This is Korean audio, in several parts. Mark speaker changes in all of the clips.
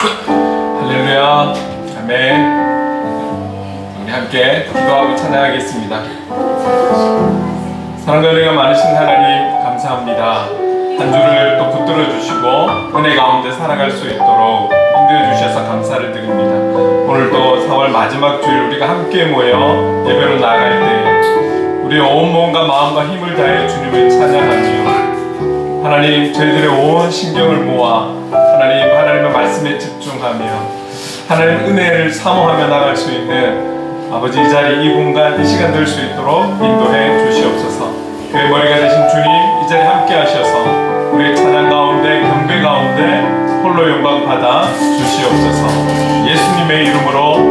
Speaker 1: 할렐루야. 아멘. 우리 함께 기도하고 찬양하겠습니다. 사랑과 은혜가 많으신 하나님 감사합니다. 한 주를 또 붙들어 주시고 은혜 가운데 살아갈 수 있도록 인도해 주셔서 감사를 드립니다. 오늘도 4월 마지막 주일 우리가 함께 모여 예배로 나아갈 때 우리의 온 몸과 마음과 힘을 다해 주님을 찬양하며 하나님 저희들의 온 신경을 모아 하나님 하나님의 말씀에 집중하며 하나님 은혜를 사모하며 나갈 수 있는 아버지 이 자리 이 공간 이 시간 될 수 있도록 인도해 주시옵소서. 교회 머리가 되신 주님 이 자리 함께 하셔서 우리의 찬양 가운데 경배 가운데 홀로 영광 받아 주시옵소서. 예수님의 이름으로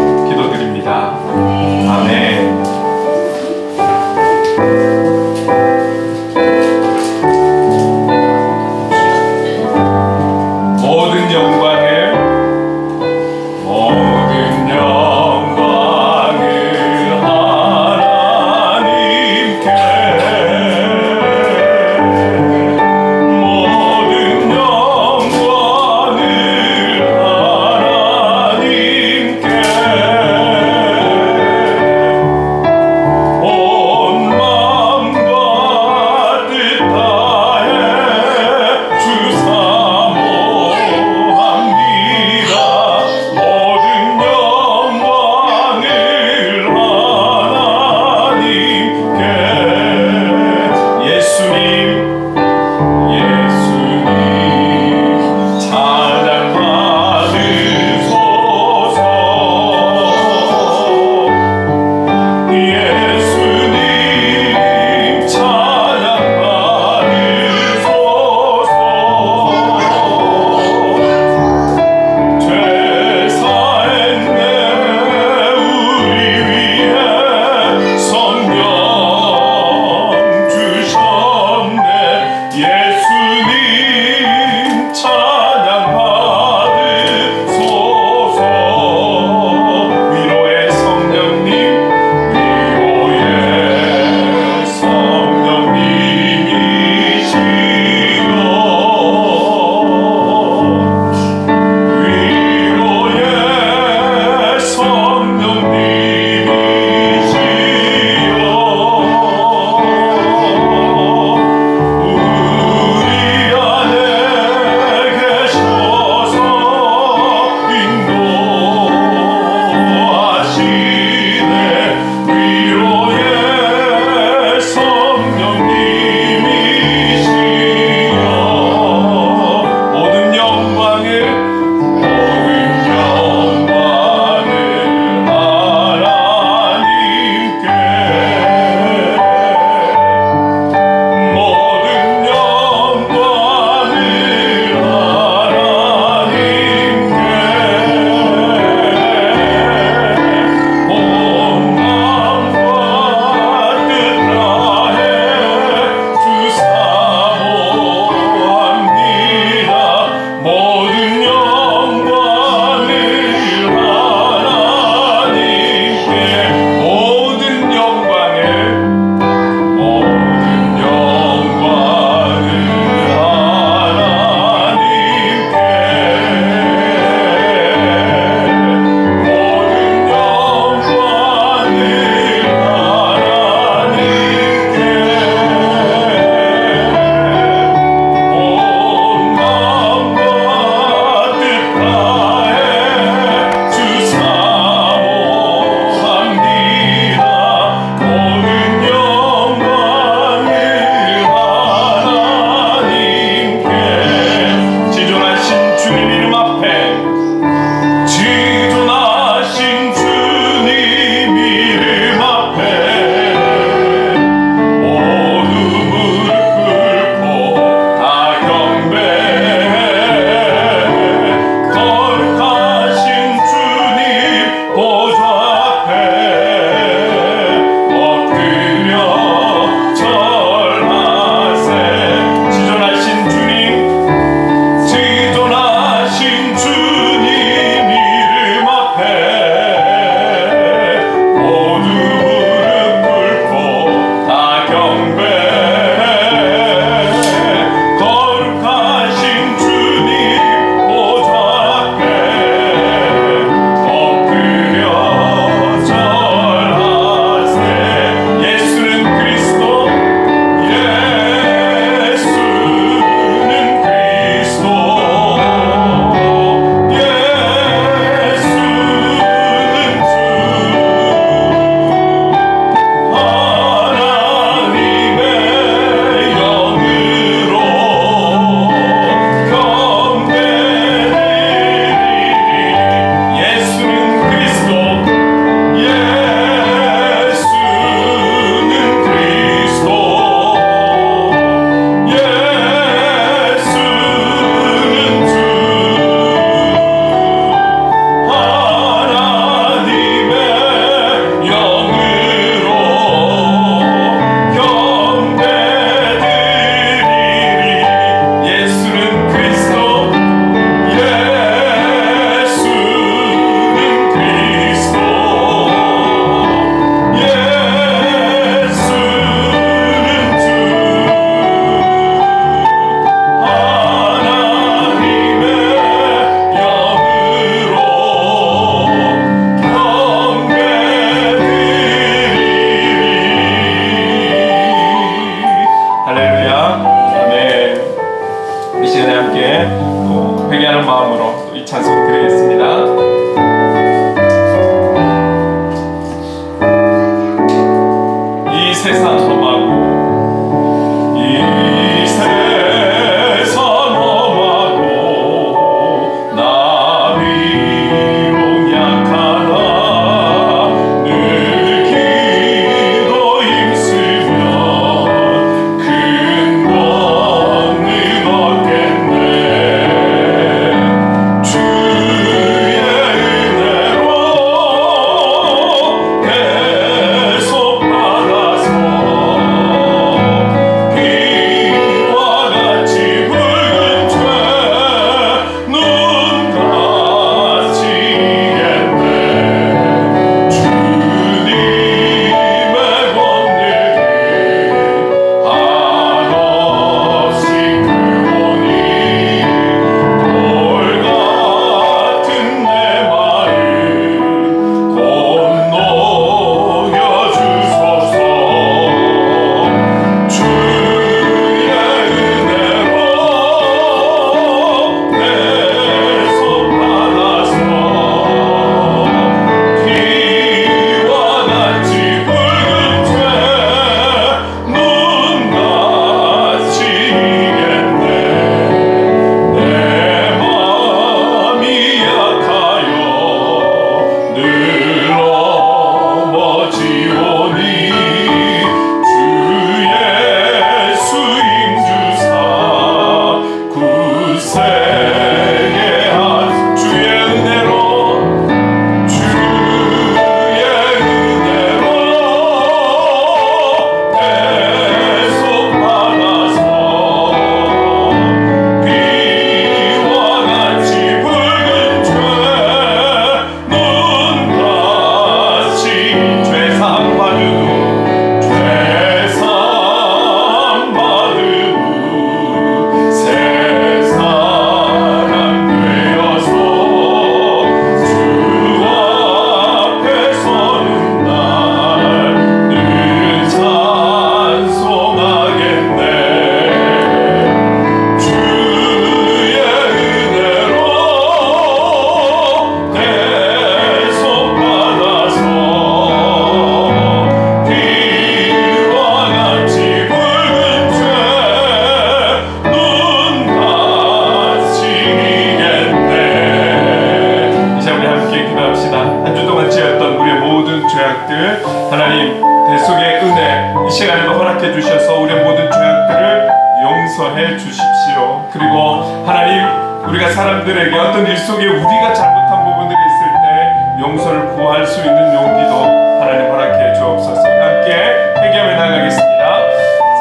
Speaker 1: 기도할 수 있는 용기도 하나님 허락해 주옵소서. 함께 회개하며 나가겠습니다.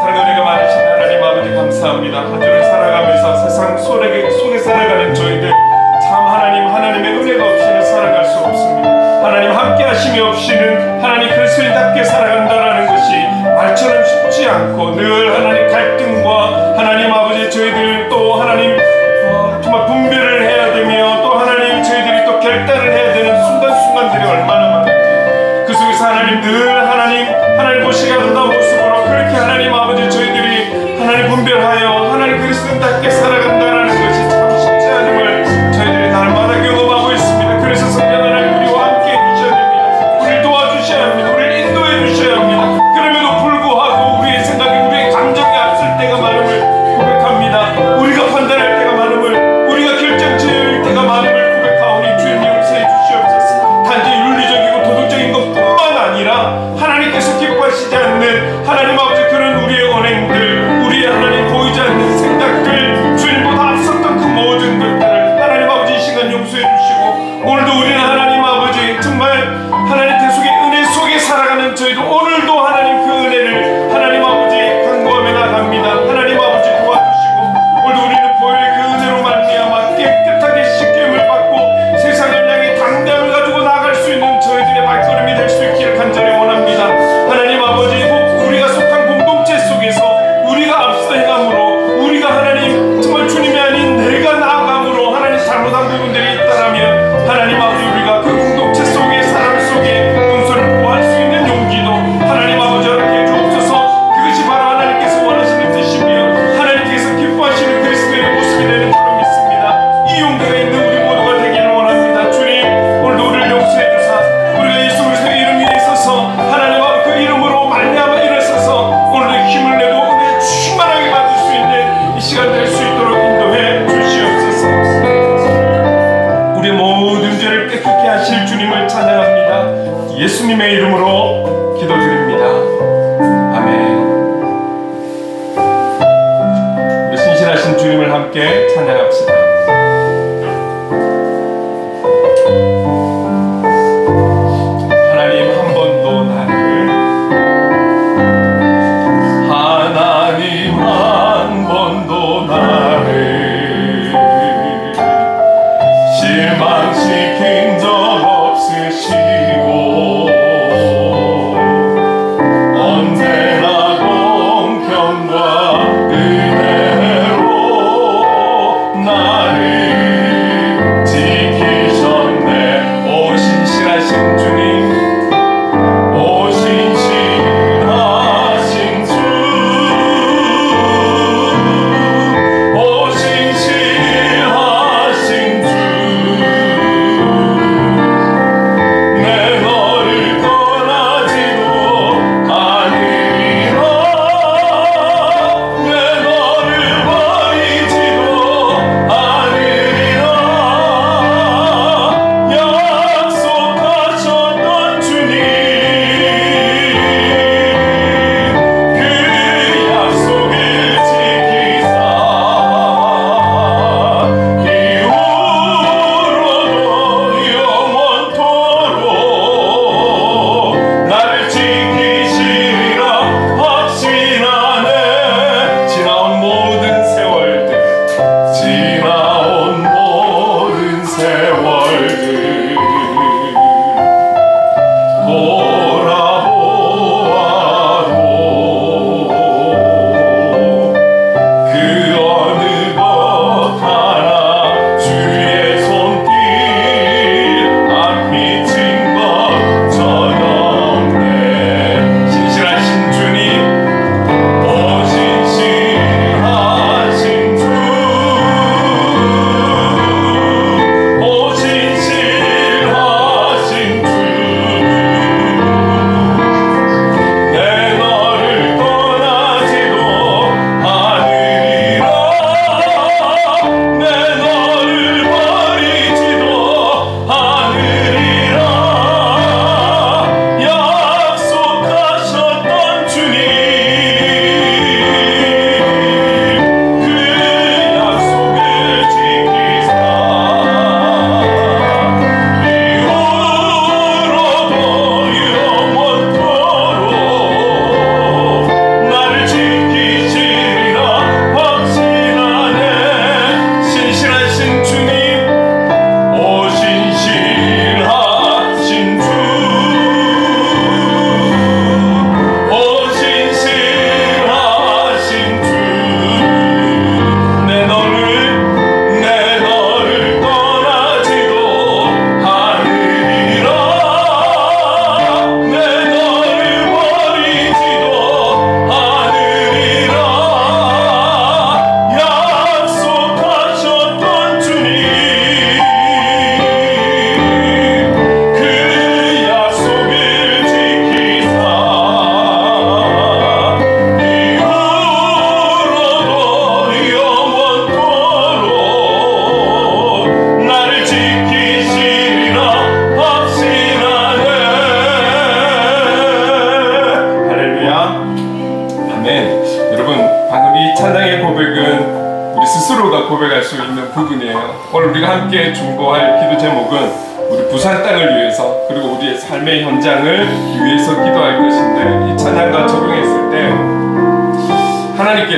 Speaker 1: 사랑하는 가 많으신 하나님 아버지 감사합니다. 한 주를 살아가면서 세상 손에, 손에 살아가는 저희들 참 하나님 하나님의 은혜가 없이는 살아갈 수 없습니다. 하나님 함께 하심이 없이는 하나님 그리스도답게 살아간다라는 것이 말처럼 쉽지 않고 늘 하나님 갈등과 하나님 아버지 저희들 또 하나님 Yeah.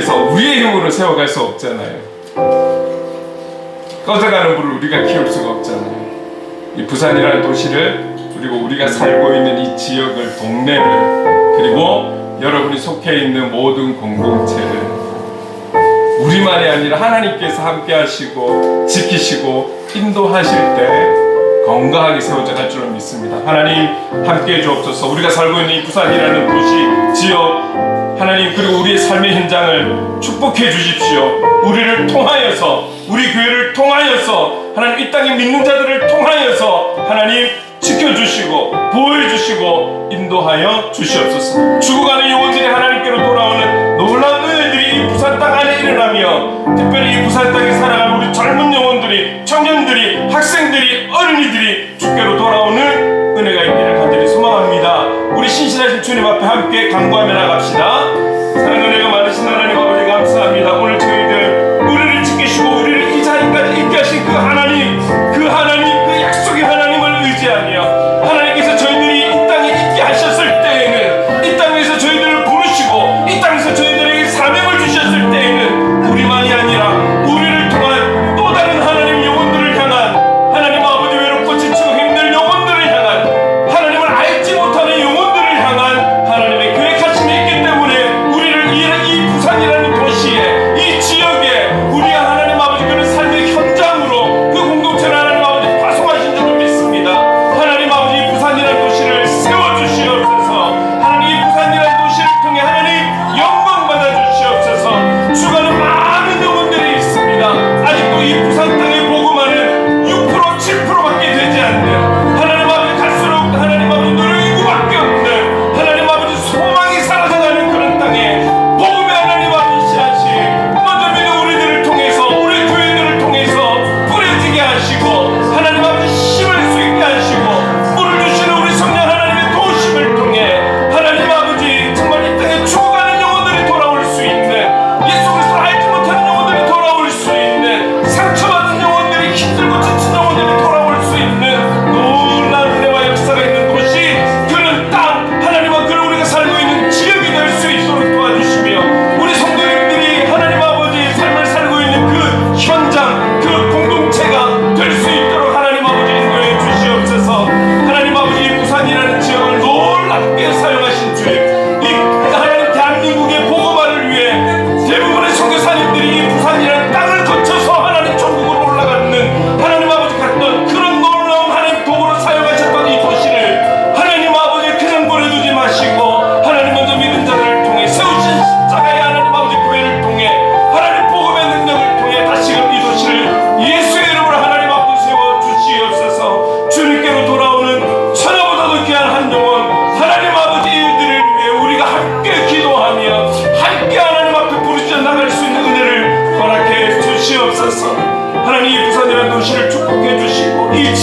Speaker 1: 위해서 우리의 힘으로 세워갈 수 없잖아요. 꺼져가는 불을 우리가 키울 수가 없잖아요. 이 부산이라는 도시를 그리고 우리가 살고 있는 이 지역을 동네를 그리고 여러분이 속해 있는 모든 공동체를 우리만이 아니라 하나님께서 함께 하시고 지키시고 인도하실 때 건강하게 세워져갈 줄을 믿습니다. 하나님 함께 해 주옵소서 우리가 살고 있는 이 부산이라는 도시, 지역, 하나님 그리고 우리의 삶의 현장을 축복해 주십시오. 우리를 통하여서 우리 교회를 통하여서 하나님 이 땅에 믿는 자들을 통하여서 하나님 지켜주시고 보호해주시고 인도하여 주시옵소서. 죽어가는 영혼들이 하나님께로 돌아오는 놀라운 은혜들이 이 부산 땅 안에 일어나며 특별히 이 부산 땅에 살아가는 우리 젊은 영혼들이 청년들이 학생들이 어른이들이 주께로 돌아오는 은혜가 있기를 간절히 소망합니다. 우리 신실하신 주님 앞에 함께 간구하며 나갑시다.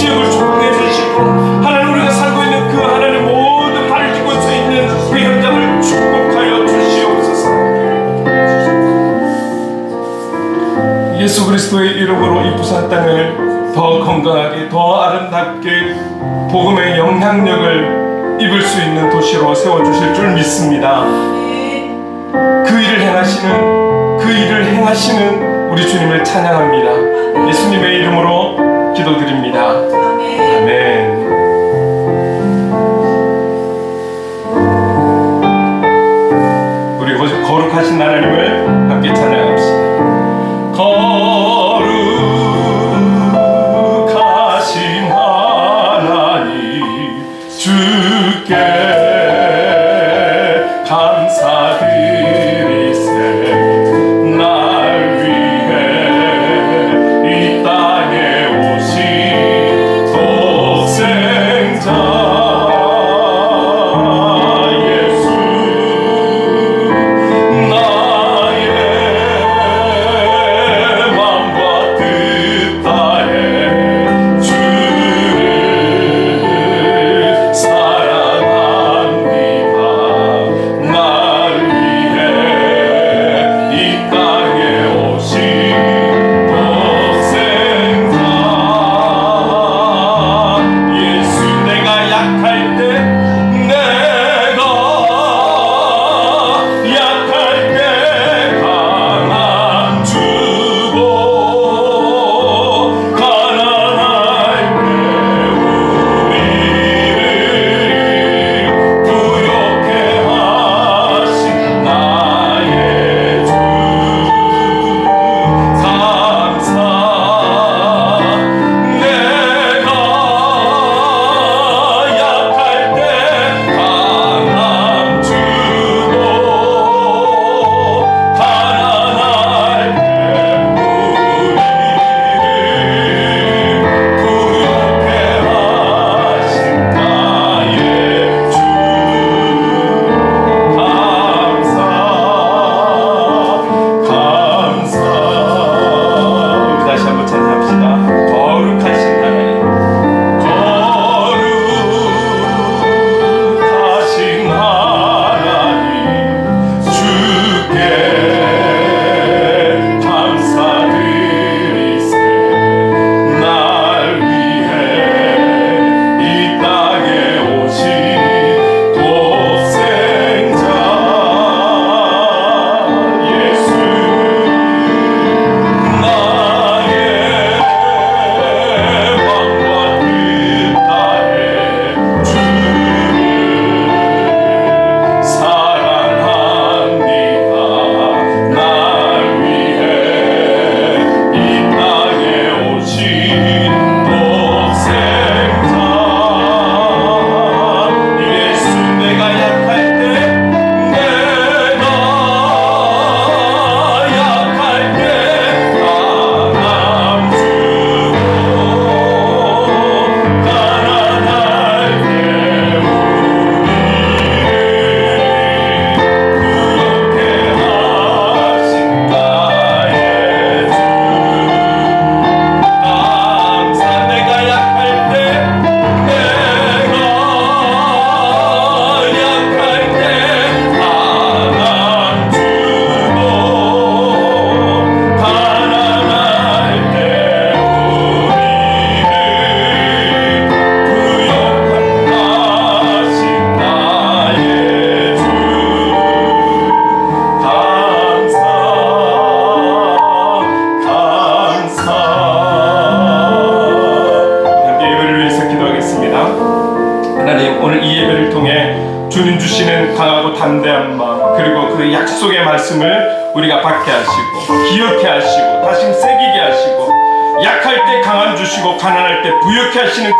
Speaker 1: 그 예수 그리스도의 이름으로 이 부산 땅을 더 건강하게 더 아름답게 복음의 영향력을 입을 수 있는 도시로 세워주실 줄 믿습니다. 그 일을 행하시는 그 일을 행하시는 우리 주님을 찬양합니다. 예수님의 이름으로 기도드립니다.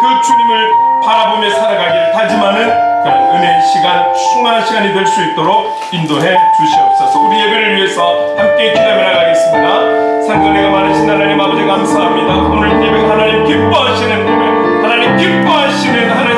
Speaker 1: 그 주님을 바라보며 살아가길 다짐하는 그런 은혜 시간, 충만한 시간이 될 수 있도록 인도해 주시옵소서. 우리 예배를 위해서 함께 기도해 나가겠습니다. 상관례가 많으신 하나님 아버지 감사합니다. 오늘 예배 하나님 기뻐하시는 예배, 하나님 기뻐하시는 하나님.